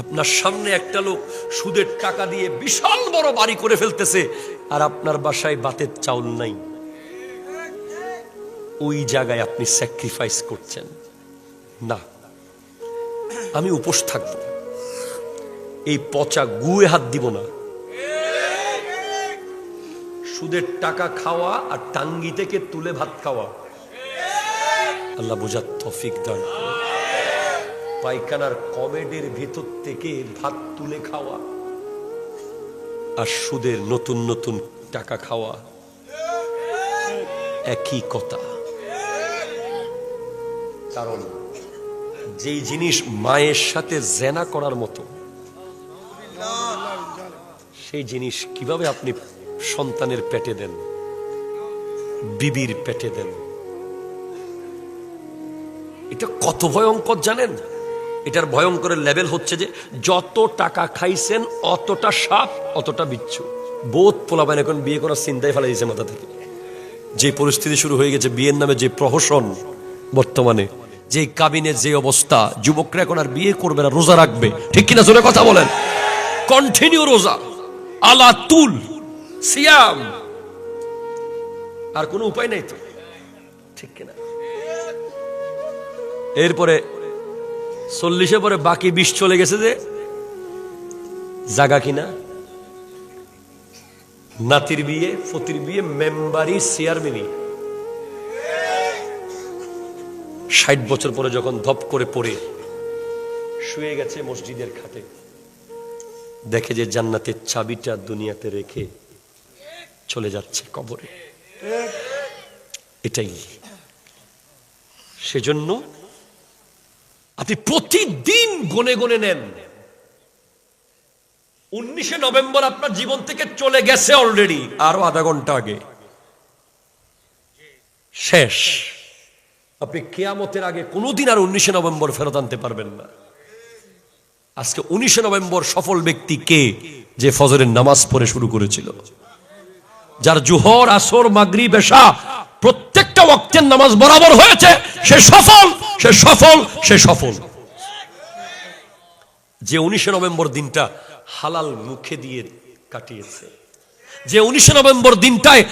আপনার সামনে একটা লোক সুদের টাকা দিয়ে বিশাল বড় বাড়ি করে ফেলতেছে, আর আপনার বাসায় বাতের চাউল নাই। ওই জায়গায় আপনি স্যাক্রিফাইস করছেন। না, আমি উপোস থাকব। এই পচা গুয়ে হাত দিব না। সুদের টাকা খাওয়া আর টাঙ্গি থেকে তুলে ভাত খাওয়া। আল্লাহ বোঝার তফিক দান। পায়খানার কমেডের ভিতর থেকে ভাত তুলে খাওয়া আর সুদের নতুন নতুন টাকা খাওয়া একই কথা। কারণ যেই জিনিস মায়ের সাথে জেনা করার মতো, সেই জিনিস কীভাবে আপনি সন্তানের পেটে দেন, বিবির পেটে দেন? এটা কত ভয়ঙ্কর জানেন? এটার ভয়ঙ্করের লেভেল হচ্ছে যে যত টাকা খাইছেন, অতটা সাপ, অতটা বিচ্ছু। বোধ পোলাবেন এখন বিয়ে করার চিন্তায় ফেলা দিয়েছে মাথা থেকে। যে পরিস্থিতি শুরু হয়ে গেছে, বিয়ের নামে যে প্রহসন বর্তমানে, যে কাবিনের যে অবস্থা, যুবকরা এখন আর বিয়ে করবে না, রোজা রাখবে। ঠিক কিনা জোরে কথা বলেন? কন্টিনিউ রোজা। আলা তুল, সিয়াম। আর কোনো উপায় নাই তো? ঠিক কিনা? এরপরে চল্লিশে পরে বাকি বিশ চলে গেছে যে, জাগা কিনা? নাতির বিয়ে, ফতির বিয়ে, মেম্বারি, চেয়ারম্যানই। ষাট বছর পরে যখন ধপ করে পড়ে, শুয়ে গেছে মসজিদের খাটে। দেখে যে জান্নাতের চাবিটা দুনিয়াতে রেখে চলে যাচ্ছে কবরে। এটাই। সেজন্য আপনি প্রতিদিন গনে গনে নেন। উনিশে নভেম্বর আপনার জীবন থেকে চলে গেছে অলরেডি আরও আধা ঘণ্টা আগে। শেষ। আপনি কেয়ামতের আগে কোনোদিন আর উনিশে নভেম্বর ফেরত আনতে পারবেন না। আজকে উনিশে নভেম্বর সফল ব্যক্তি কে যে ফজরের নামাজ পড়ে শুরু করেছিল? যার জুহর, আসর মাগরি বেশা প্রত্যেকটা ওয়াক্তের নামাজ বরাবর হয়েছে, সে সফল সে সফল সে সফল। যে উনিশে নভেম্বর দিনটা হালাল মুখে দিয়ে কাটিয়েছে, যে উনিশে নভেম্বর দিনটায়